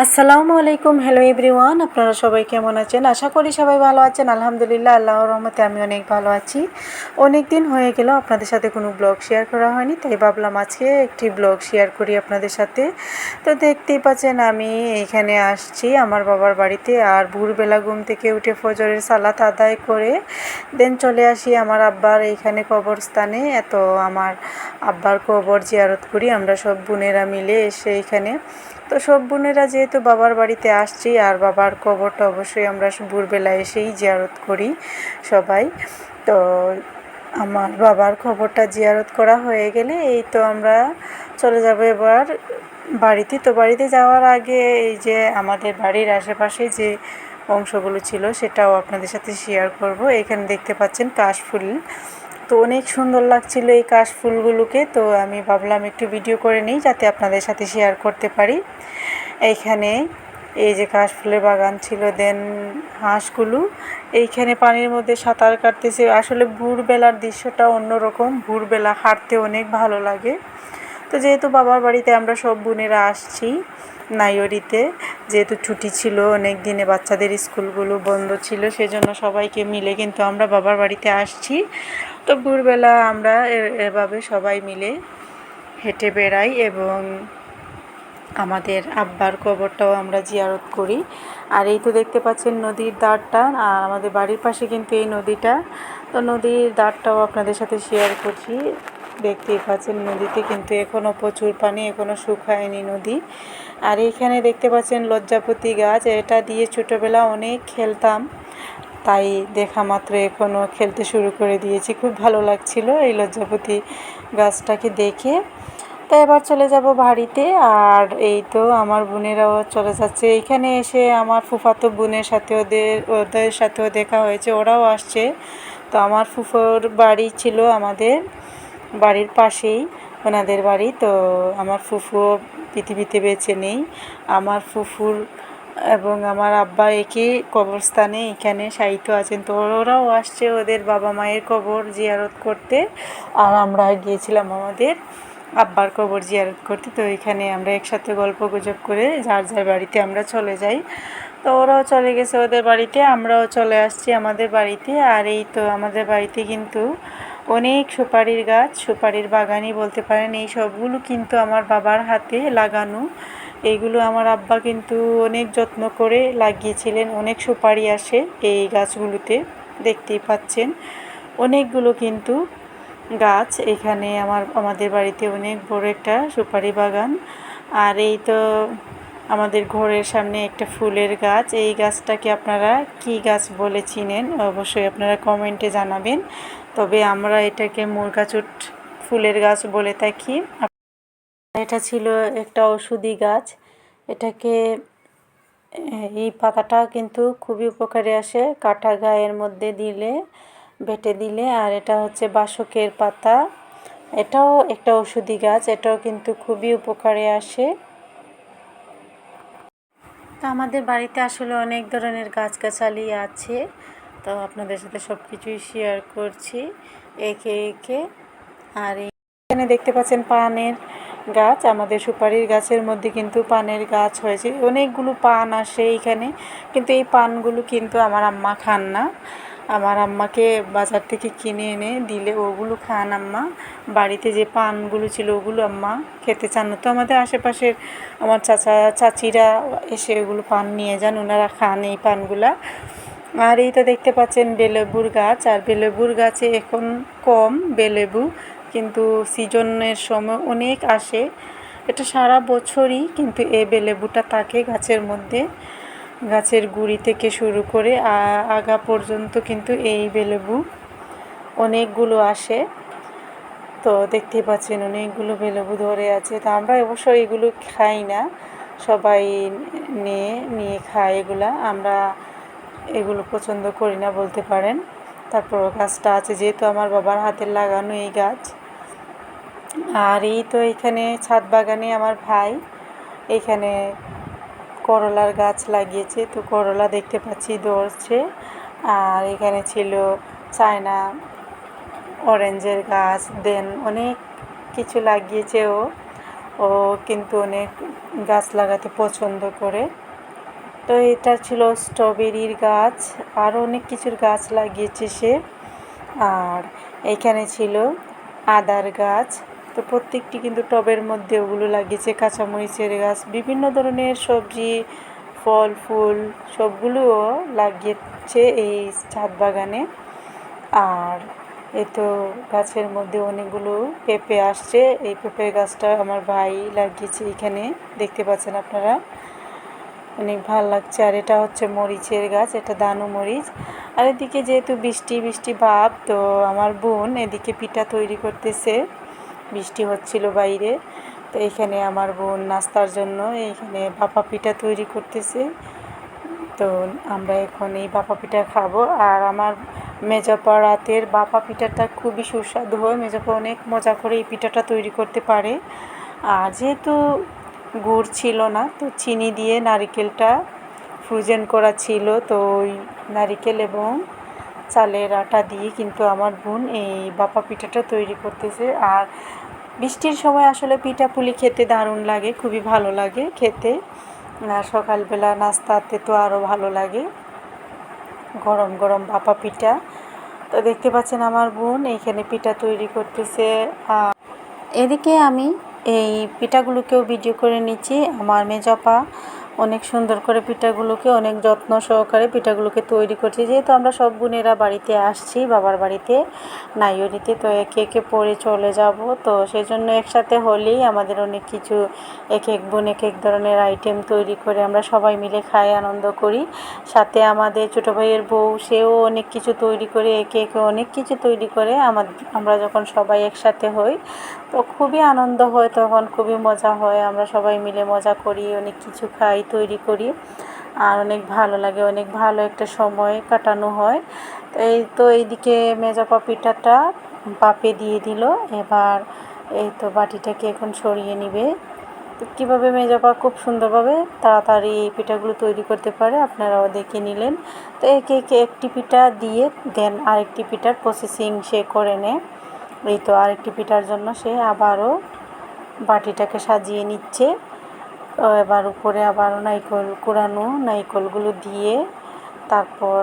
আসসালামু আলাইকুম, hello everyone, আপনারা সবাই কেমন আছেন? আশা করি সবাই ভালো আছেন, আলহামদুলিল্লাহ, আল্লাহর রহমতে আমি অনেক ভালো আছি। অনেক দিন হয়ে গেল, আপনাদের সাথে কোনো ব্লগ শেয়ার করা হয়নি, তাই ভাবলাম আজকে একটি ব্লগ শেয়ার করি আপনাদের সাথে। তো দেখতেই পাচ্ছেন, আমি এখানে আসছি আমার বাবার বাড়িতে, আর ভোরবেলা ঘুম থেকে উঠে ফজরের সালাত আদায় করে, দেন চলে আসি আমার আব্বার এইখানে কবরস্থানে। এত আমার আব্বার কবর জিয়ারত করি, আমরা সব বোনেরা মিলে এসে এখানে। তো সব বোনেরা যেহেতু বাবার বাড়িতে আসছি আর বাবার কবরটা অবশ্যই আমরা ভোরবেলা এসেই জিয়ারত করি সবাই। তো আমার বাবার খবরটা জিয়ারত করা হয়ে গেলে এই তো আমরা চলে যাব এবার বাড়িতে। তো বাড়িতে যাওয়ার আগে এই যে আমাদের বাড়ির আশেপাশে যে অংশগুলো ছিল সেটাও আপনাদের সাথে শেয়ার করব। এখানে দেখতে পাচ্ছেন কাশফুল তো অনেক সুন্দর লাগছিল এই কাশফুলগুলোকে তো আমি ভাবলাম একটু ভিডিও করে নিই যাতে আপনাদের সাথে শেয়ার করতে পারি। এইখানে এই যে কাশফুলের বাগান ছিল দেন হাঁসগুলো। এইখানে পানির মধ্যে সাঁতার কাটতেছে। আসলে ভোরবেলার দৃশ্যটা অন্যরকম। ভোরবেলা হাঁটতে অনেক ভালো লাগে। তো যেহেতু বাবার বাড়িতে আমরা সব বোনেরা আসছি নাইরিতে যেহেতু ছুটি ছিল, অনেক দিনে বাচ্চাদের স্কুলগুলো বন্ধ ছিল, সেজন্য সবাইকে মিলে কিন্তু আমরা বাবার বাড়িতে আসছি। তো ভোরবেলা আমরা এভাবে সবাই মিলে হেঁটে বেড়াই এবং আমাদের আব্বার কবরটাও আমরা জিয়ারত করি। আর এই তো দেখতে পাচ্ছেন নদীর দাঁড়টা আর আমাদের বাড়ির পাশে কিন্তু এই নদীটা। তো নদীর দাঁড়টাও আপনাদের সাথে শেয়ার করছি। দেখতেই পাচ্ছেন নদীতে কিন্তু এখনও প্রচুর পানি এখনও শুকায়নি নদী। আর এইখানে দেখতে পাচ্ছেন লজ্জাপতি গাছ, এটা দিয়ে ছোটোবেলা অনেক খেলতাম। তাই দেখা মাত্র এখনও খেলতে শুরু করে দিয়েছি। খুব ভালো লাগছিল এই লজ্জাপতি গাছটাকে দেখে। তো এবার চলে যাব বাড়িতে। আর এই তো আমার বোনেরাও চলে যাচ্ছে। এখানে এসে আমার ফুফাতো বোনের সাথে ওদের ওদের সাথেও দেখা হয়েছে। ওরাও আসছে। তো আমার ফুফোর বাড়ি ছিল আমাদের বাড়ির পাশেই, ওনাদের বাড়ি। তো আমার ফুফু পৃথিবীতে বেঁচে নেই। আমার ফুফুর এবং আমার আব্বা একই কবরস্থানে এখানে সাহিত্য আছেন। তো ওরাও আসছে ওদের বাবা মায়ের কবর জিয়ারত করতে। আর আমরা গিয়েছিলাম আমাদের আব্বার কবর জিয়ারত করতে। তো এখানে আমরা একসাথে গল্প গুজব করে যার যার বাড়িতে আমরা চলে যাই। তো ওরাও চলে গেছে ওদের বাড়িতে, আমরাও চলে আসছি আমাদের বাড়িতে। আর এই তো আমাদের বাড়িতে কিন্তু অনেক সুপারির গাছ, সুপারির বাগানই বলতে পারেন। এই সবগুলো কিন্তু আমার বাবার হাতে লাগানো। এইগুলো আমার আব্বা কিন্তু অনেক যত্ন করে লাগিয়েছিলেন। অনেক সুপারি আসে এই গাছগুলোতে, দেখতেই পাচ্ছেন। অনেকগুলো কিন্তু গাছ, এখানে আমার, আমাদের বাড়িতে অনেক বড় একটা সুপারি বাগান। আর এই তো আমাদের ঘরের সামনে একটা ফুলের গাছ। এই গাছটাকে আপনারা কি গাছ বলে চিনেন অবশ্যই আপনারা কমেন্টে জানাবেন। তবে আমরা এটাকে মুরগাচুট ফুলের গাছ বলে থাকি। এটা ছিল একটা ওষুধি গাছ। এটাকে, এই পাতাটা কিন্তু খুবই উপকারে আসে। কাটা গায়ের মধ্যে দিলে বেটে দিলে, আর এটা হচ্ছে বাসকের পাতা। এটাও একটা ওষুধি গাছ, এটাও কিন্তু খুবই উপকারে আসে। তো আমাদের বাড়িতে আসলে অনেক ধরনের গাছগাছালি আছে, তো আপনাদের সাথে সব কিছুই শেয়ার করছি, একে একে। আর এখানে দেখতে পাচ্ছেন পানের গাছ, আমাদের সুপারির গাছের মধ্যে কিন্তু পানের গাছ হয়েছে। অনেকগুলো পান আসে এইখানে কিন্তু এই পানগুলো কিন্তু আমার আম্মা খান না। আমার আম্মাকে বাজার থেকে কিনে এনে দিলে ওগুলো খান আম্মা। বাড়িতে যে পানগুলো ছিল ওগুলো আম্মা খেতে চান না। তো আমাদের আশেপাশের আমার চাচা, চাচিরা এসে ওগুলো পান নিয়ে যান, ওনারা খান এই পানগুলা। আর এই তো দেখতে পাচ্ছেন বেলেবুর গাছ। আর বেলেবুর গাছে এখন কম বেলেবু, কিন্তু সিজনের সময় অনেক আসে। এটা সারা বছরই কিন্তু এ বেলেবুটা থাকে গাছের মধ্যে। গাছের গুড়ি থেকে শুরু করে আগা পর্যন্ত কিন্তু এই বেলেবু অনেকগুলো আসে। তো দেখতে পাচ্ছেন অনেকগুলো বেলেবু ধরে আছে। তা আমরা অবশ্য এগুলো খাই না। সবাই নিয়ে নিয়ে খায় এগুলা। আমরা এগুলো পছন্দ করি না বলতে পারেন। তারপর গাছটা আছে, যেহেতু আমার বাবার হাতের লাগানো এই গাছ। আর এই তো এখানে ছাদ বাগানে আমার ভাই। এখানে করলার গাছ লাগিয়েছে। তো করলা দেখতে পাচ্ছি ধরছে। আর এখানে ছিল চায়না অরেঞ্জের গাছ। দেন অনেক কিছু লাগিয়েছে ও। ও কিন্তু অনেক গাছ লাগাতে পছন্দ করে। তো এটা ছিল স্ট্রবেরির গাছ। আরও অনেক কিছুর গাছ লাগিয়েছে সে। আর এখানে ছিল আদার গাছ। তো প্রত্যেকটি কিন্তু টবের মধ্যে ওগুলো লাগিয়েছে, কাঁচামরিচের গাছ, বিভিন্ন ধরনের সবজি, ফল, ফুল, সবগুলোও লাগিয়েছে এই ছাদ বাগানে। আর এ তো গাছের মধ্যে অনেকগুলো পেঁপে আসছে, এই পেঁপের গাছটা আমার ভাই লাগিয়েছে এখানে, দেখতে পাচ্ছেন আপনারা। অনেক ভালো লাগছে। আর এটা হচ্ছে মরিচের গাছ, এটা দানু মরিচ। আর এদিকে যেহেতু বৃষ্টি বৃষ্টি ভাব, তো আমার বোন এদিকে পিঠা তৈরি করতেছে। বৃষ্টি হচ্ছিল বাইরে। তো এখানে আমার বোন নাস্তার জন্য এইখানে বাপা পিঠা তৈরি করতেছে। তো আমরা এখন এই বাপা পিঠা খাব। আর আমার মেজাপা রাতের বাপা পিঠাটা খুবই সুস্বাদু হয়। মেজাপা অনেক মজা করে এই পিঠাটা তৈরি করতে পারে। আর যেহেতু গুড় ছিল না, তো চিনি দিয়ে নারিকেলটা ফ্রোজেন করা ছিল। তো ওই নারিকেল এবং চালের আটা দিয়ে কিন্তু আমার বোন এই বাপা পিঠাটা তৈরি করতেছে। আর বৃষ্টির সময় আসলে পিঠা পুলি খেতে দারুণ লাগে, খুবই ভালো লাগে খেতে। আর সকালবেলা নাস্তাতে তো আরও ভালো লাগে। গরম গরম বাপা পিঠা। তো দেখতে পাচ্ছেন আমার বোন এইখানে পিঠা তৈরি করতেছে। এদিকে আমি এই পিঠাগুলোকেও ভিডিও করে নিচ্ছি। আমার মেজাপা অনেক সুন্দর করে পিঠাগুলোকে, অনেক যত্ন সহকারে পিঠাগুলোকে তৈরি করছি। যেহেতু আমরা সব বোনেরা বাড়িতে আসছি, বাবার বাড়িতে নাইয়রিতে তো একে একে পরে চলে যাব। তো সেই জন্য একসাথে হলেই আমাদের অনেক কিছু, এক এক বোন এক এক ধরনের আইটেম তৈরি করে আমরা সবাই মিলে খাই, আনন্দ করি। সাথে আমাদের ছোটো ভাইয়ের বউ, সেও অনেক কিছু তৈরি করে, একে একে অনেক কিছু তৈরি করে। আমাদের আমরা যখন সবাই একসাথে হই তো খুবই আনন্দ হয় তখন, খুবই মজা হয়। আমরা সবাই মিলে মজা করি, অনেক কিছু খাই, তৈরি করি। আর অনেক ভালো লাগে, অনেক ভালো একটা সময় কাটানো হয়। এই তো এইদিকে মেজাপা পিঠাটা পাপে দিয়ে দিল। এবার এই তো বাটিটাকে এখন সরিয়ে নিবে। তো কীভাবে মেজাপা খুব সুন্দরভাবে তাড়াতাড়ি এই পিঠাগুলো তৈরি করতে পারে আপনারাও দেখে নিলেন। তো একে একে একটি পিঠা দিয়ে দেন আরেকটি পিঠার প্রসেসিং সে করে নেয়। এই তো আরেকটি পিঠার জন্য সে আবারও বাটিটাকে সাজিয়ে নিচ্ছে। এবার উপরে আবারও নাইকল, কুড়ানো নাইকলগুলো দিয়ে তারপর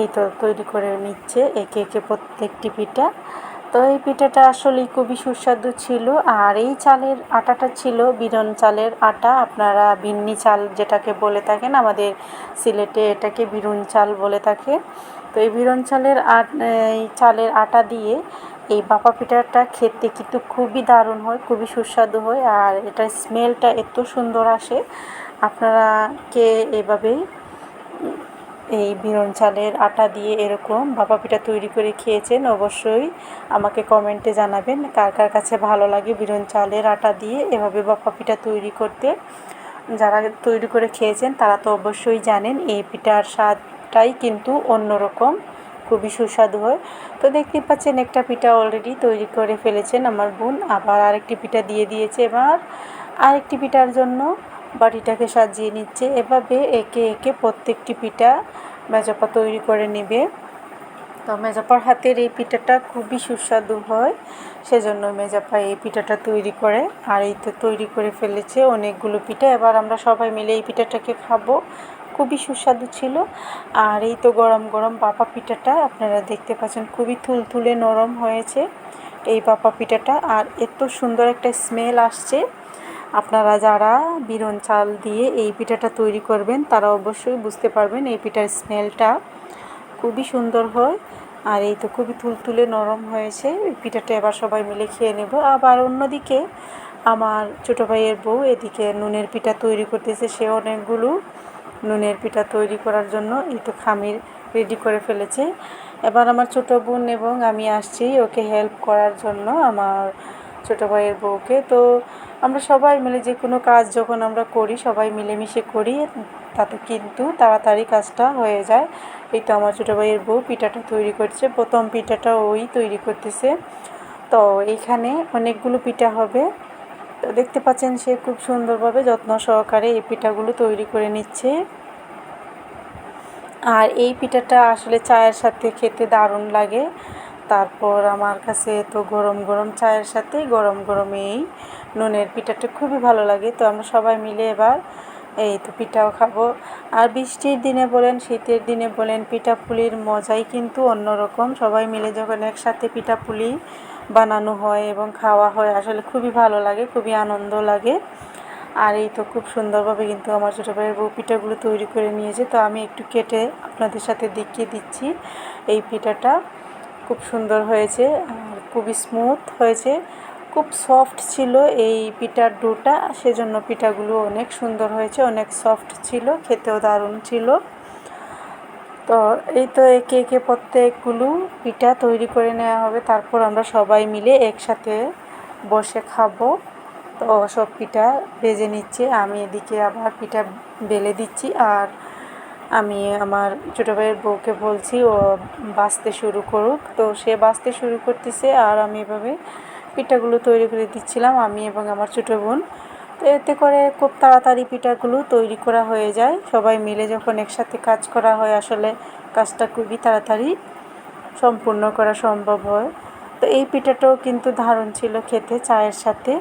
এই তো তৈরি করে নিচ্ছে একে একে প্রত্যেকটি পিঠা। তো এই পিঠাটা আসলেই খুবই সুস্বাদু ছিল। আর এই চালের আটাটা ছিল বিরন চালের আটা। আপনারা বিন্নি চাল যেটাকে বলে থাকেন, আমাদের সিলেটে এটাকে বিরুন চাল বলে থাকে। তো এই বিরন চালের আট, এই চালের আটা দিয়ে এই বাপা পিঠাটা খেতে কিন্তু খুবই দারুণ হয়, খুবই সুস্বাদু হয় আর এটার স্মেলটা এত সুন্দর আসে। আপনারা কে এভাবেই এই বিরন চালের আটা দিয়ে এরকম ভাপা পিঠা তৈরি করে খেয়েছেন অবশ্যই আমাকে কমেন্টে জানাবেন কার কার কাছে ভালো লাগে বিরন চালের আটা দিয়ে এভাবে ভাপা পিঠা তৈরি করতে। যারা তৈরি করে খেয়েছেন তারা তো অবশ্যই জানেন এই পিঠার স্বাদটাই কিন্তু অন্যরকম। খুবই সুস্বাদু হয়। তো দেখতে পাচ্ছেন একটা পিঠা অলরেডি তৈরি করে ফেলেছেন আমার বোন। আবার আরেকটি পিঠা দিয়ে দিয়েছে এবার। আরেকটি পিঠার জন্য বাটিটাকে সাজিয়ে নিচ্ছে। এভাবে একে একে প্রত্যেকটি পিঠা মেজাপা তৈরি করে নেবে। তো মেজাপার হাতের এই পিঠাটা খুবই সুস্বাদু হয়, সেজন্য মেজাপা এই পিঠাটা তৈরি করে। আর এই তো তৈরি করে ফেলেছে অনেকগুলো পিঠা। এবার আমরা সবাই মিলে এই পিঠাটাকে খাব। খুবই সুস্বাদু ছিল। আর এই তো গরম গরম পাপা পিঠাটা আপনারা দেখতে পাচ্ছেন, খুবই তুলতুলে নরম হয়েছে এই পাপা পিঠাটা। আর এত সুন্দর একটা স্মেল আসছে। আপনারা যারা বিরন চাল দিয়ে এই পিঠাটা তৈরি করবেন, তারা অবশ্যই বুঝতে পারবেন এই পিঠার স্মেলটা খুবই সুন্দর হয়। আর এই তো খুবই তুলতুলে নরম হয়েছে। এই পিঠাটা এবার সবাই মিলে খেয়ে নেব। আবার অন্যদিকে আমার ছোটো ভাইয়ের বউ এদিকে নুনের পিঠা তৈরি করতেছে, সে অনেকগুলো। নুনের পিঠা তৈরি করার জন্য এই তো খামির রেডি করে ফেলেছে। এবার আমার ছোটো বোন এবং আমি আসছি ওকে হেল্প করার জন্য আমার ছোটো ভাইয়ের বউকে। তো আমরা সবাই মিলে যে কোনো কাজ যখন আমরা করি, সবাই মিলেমিশে করি, তাতে কিন্তু তাড়াতাড়ি কাজটা হয়ে যায়। এই তো আমার ছোটো ভাইয়ের বউ পিঠাটা তৈরি করছে, প্রথম পিঠাটা ওই তৈরি করতেছে। তো এইখানে অনেকগুলো পিঠা হবে। তো দেখতে পাচ্ছেন সে খুব সুন্দরভাবে যত্ন সহকারে এই পিঠাগুলো তৈরি করে নিচ্ছে। আর এই পিঠাটা আসলে চায়ের সাথে খেতে দারুণ লাগে। তারপর আমার কাছে তো গরম গরম চায়ের সাথে গরম গরম এই নুনের পিঠাটা খুবই ভালো লাগে। তো আমরা সবাই মিলে এবার এই তো পিঠাও খাব। আর বৃষ্টির দিনে বলেন, শীতের দিনে বলেন পিঠা পুলির মজাই কিন্তু অন্যরকম। সবাই মিলে যখন একসাথে পিঠা পুলি বানানো হয় এবং খাওয়া হয়, আসলে খুবই ভালো লাগে, খুবই আনন্দ লাগে। আর এই তো খুব সুন্দরভাবে কিন্তু আমার ছোটো ভাইয়ের বউ পিঠাগুলো তৈরি করে নিয়েছে। তো আমি একটু কেটে আপনাদের সাথে দেখিয়ে দিচ্ছি এই পিঠাটা। খুব সুন্দর হয়েছে আর খুবই স্মুথ হয়েছে। খুব সফট ছিল এই পিঠার ডোটা, সেজন্য পিঠাগুলো অনেক সুন্দর হয়েছে, অনেক সফট ছিল, খেতেও দারুণ ছিল। তো এই তো একে একে প্রত্যেকগুলো পিঠা তৈরি করে নেওয়া হবে। তারপর আমরা সবাই মিলে একসাথে বসে খাব। তো সব পিঠা ভেজে নিচ্ছে। আমি এদিকে আবার পিঠা বেলে দিচ্ছি আর আমি আমার ছোটো ভাইয়ের বউকে বলছি, ও বাঁচতে শুরু করুক। তো সে বাঁচতে শুরু করতেছে আর আমি এভাবে পিঠাগুলো তৈরি করে দিচ্ছিলাম। আমি এবং আমার ছোটো বোন তো এতে করে খুব তাড়াতাড়ি পিঠাগুলো তৈরি করা হয়ে যায়। সবাই মিলে যখন একসাথে কাজ করা হয়, আসলে কাজটা খুবই তাড়াতাড়ি সম্পূর্ণ করা সম্ভব হয়। তো এই পিঠাটাও কিন্তু দারুণ ছিল খেতে চায়ের সাথে।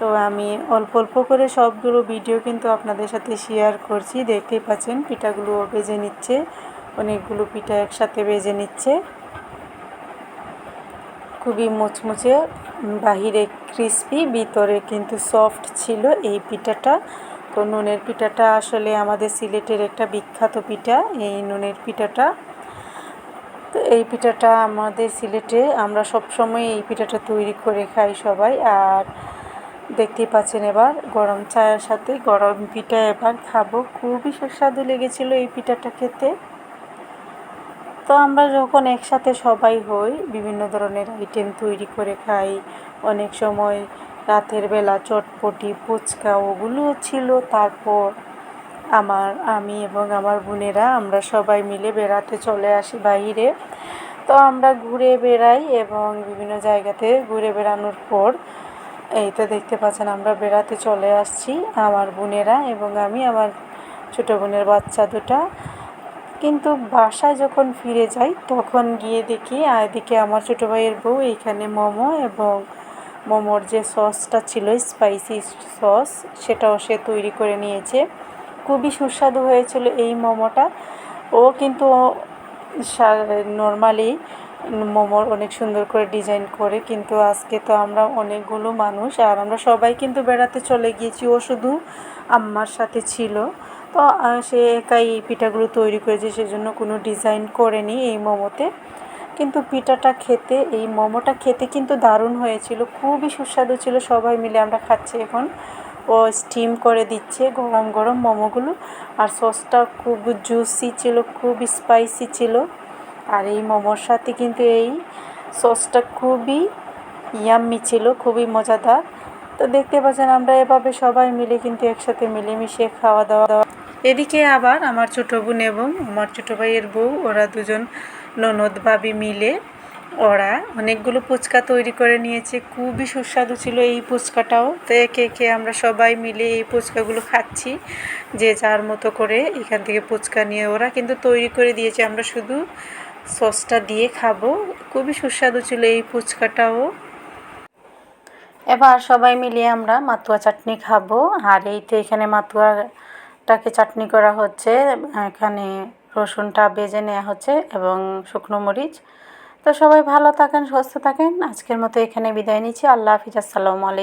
তো আমি অল্প অল্প করে সবগুলো ভিডিও কিন্তু আপনাদের সাথে শেয়ার করছি। দেখতেই পাচ্ছেন পিঠাগুলো বেজে নিচ্ছে। অনেকগুলো পিঠা একসাথে বেজে নিচ্ছে। খুবই মুচমুচে, বাহিরে ক্রিসপি ভিতরে কিন্তু সফট ছিল এই পিঠাটা। তো নুনের পিঠাটা আসলে আমাদের সিলেটের একটা বিখ্যাত পিঠা, এই নুনের পিঠাটা। তো এই পিঠাটা আমাদের সিলেটে আমরা সবসময় এই পিঠাটা তৈরি করে খাই সবাই। আর দেখতেই পাচ্ছেন এবার গরম চায়ের সাথে গরম পিঠা এবার খাব। খুবই সুস্বাদু লেগেছিল এই পিঠাটা খেতে। তো আমরা যখন একসাথে সবাই হই, বিভিন্ন ধরনের আইটেম তৈরি করে খাই। অনেক সময় রাতের বেলা চটপটি, ফুচকা ওগুলো ছিল। তারপর আমার, আমি এবং আমার বোনেরা আমরা সবাই মিলে বেড়াতে চলে আসি বাইরে। তো আমরা ঘুরে বেড়াই এবং বিভিন্ন জায়গাতে ঘুরে বেড়ানোর পর এই তো দেখতে পাচ্ছেন আমরা বেড়াতে চলে আসছি আমার বোনেরা এবং আমি, আমার ছোটো বোনের বাচ্চা দুটা। কিন্তু বাসায় যখন ফিরে যাই তখন গিয়ে দেখি এদিকে আমার ছোটো ভাইয়ের বউ, এইখানে মোমো এবং মোমোর যে সসটা ছিল স্পাইসি সস, সেটাও সে তৈরি করে নিয়েছে। খুবই সুস্বাদু হয়েছিল এই মোমোটা। ও কিন্তু নর্মালি মোমোর অনেক সুন্দর করে ডিজাইন করে, কিন্তু আজকে তো আমরা অনেকগুলো মানুষ, আর আমরা সবাই কিন্তু বেড়াতে চলে গিয়েছি। ও শুধু আম্মার সাথে ছিল। তো সে একাই এই পিঠাগুলো তৈরি করেছে, সেজন্য কোনো ডিজাইন করেনি এই মোমোতে। কিন্তু পিঠাটা খেতে, এই মোমোটা খেতে কিন্তু দারুণ হয়েছিল। খুবই সুস্বাদু ছিল, সবাই মিলে আমরা খাচ্ছি এখন। ও স্টিম করে দিচ্ছে গরম গরম মোমোগুলো। আর সসটা খুব জুসি ছিল, খুব স্পাইসি ছিল। আর এই মোমোর সাথে কিন্তু এই সসটা খুবই ইয়াম্মি ছিল, খুবই মজাদার। তো দেখতে পাচ্ছেন আমরা এভাবে সবাই মিলে কিন্তু একসাথে মিলেমিশে খাওয়া দাওয়া দাওয়া। এদিকে আবার আমার ছোটো বোন এবং আমার ছোটো ভাইয়ের বউ, ওরা দুজন ননদ ভাবি মিলে ওরা অনেকগুলো ফুচকা তৈরি করে নিয়েছে। খুবই সুস্বাদু ছিল এই ফুচকাটাও। তো একে একে আমরা সবাই মিলে এই ফুচকাগুলো খাচ্ছি, যে যার মতো করে এখান থেকে ফুচকা নিয়ে ওরা কিন্তু তৈরি করে দিয়েছে। আমরা শুধু সসটা দিয়ে খাব। খুবই সুস্বাদু ছিল এই ফুচকাটাও। এবার সবাই মিলিয়ে আমরা মাতুয়া চাটনি খাব। আর এই তো এখানে মাতুয়াটাকে চাটনি করা হচ্ছে। এখানে রসুনটা বেজে নেওয়া হচ্ছে এবং শুকনো মরিচ। তো সবাই ভালো থাকেন, সুস্থ থাকেন। আজকের মতো এখানে বিদায় নিচ্ছি। আল্লাহ হাফিজ। আসসালামু আলাইকুম।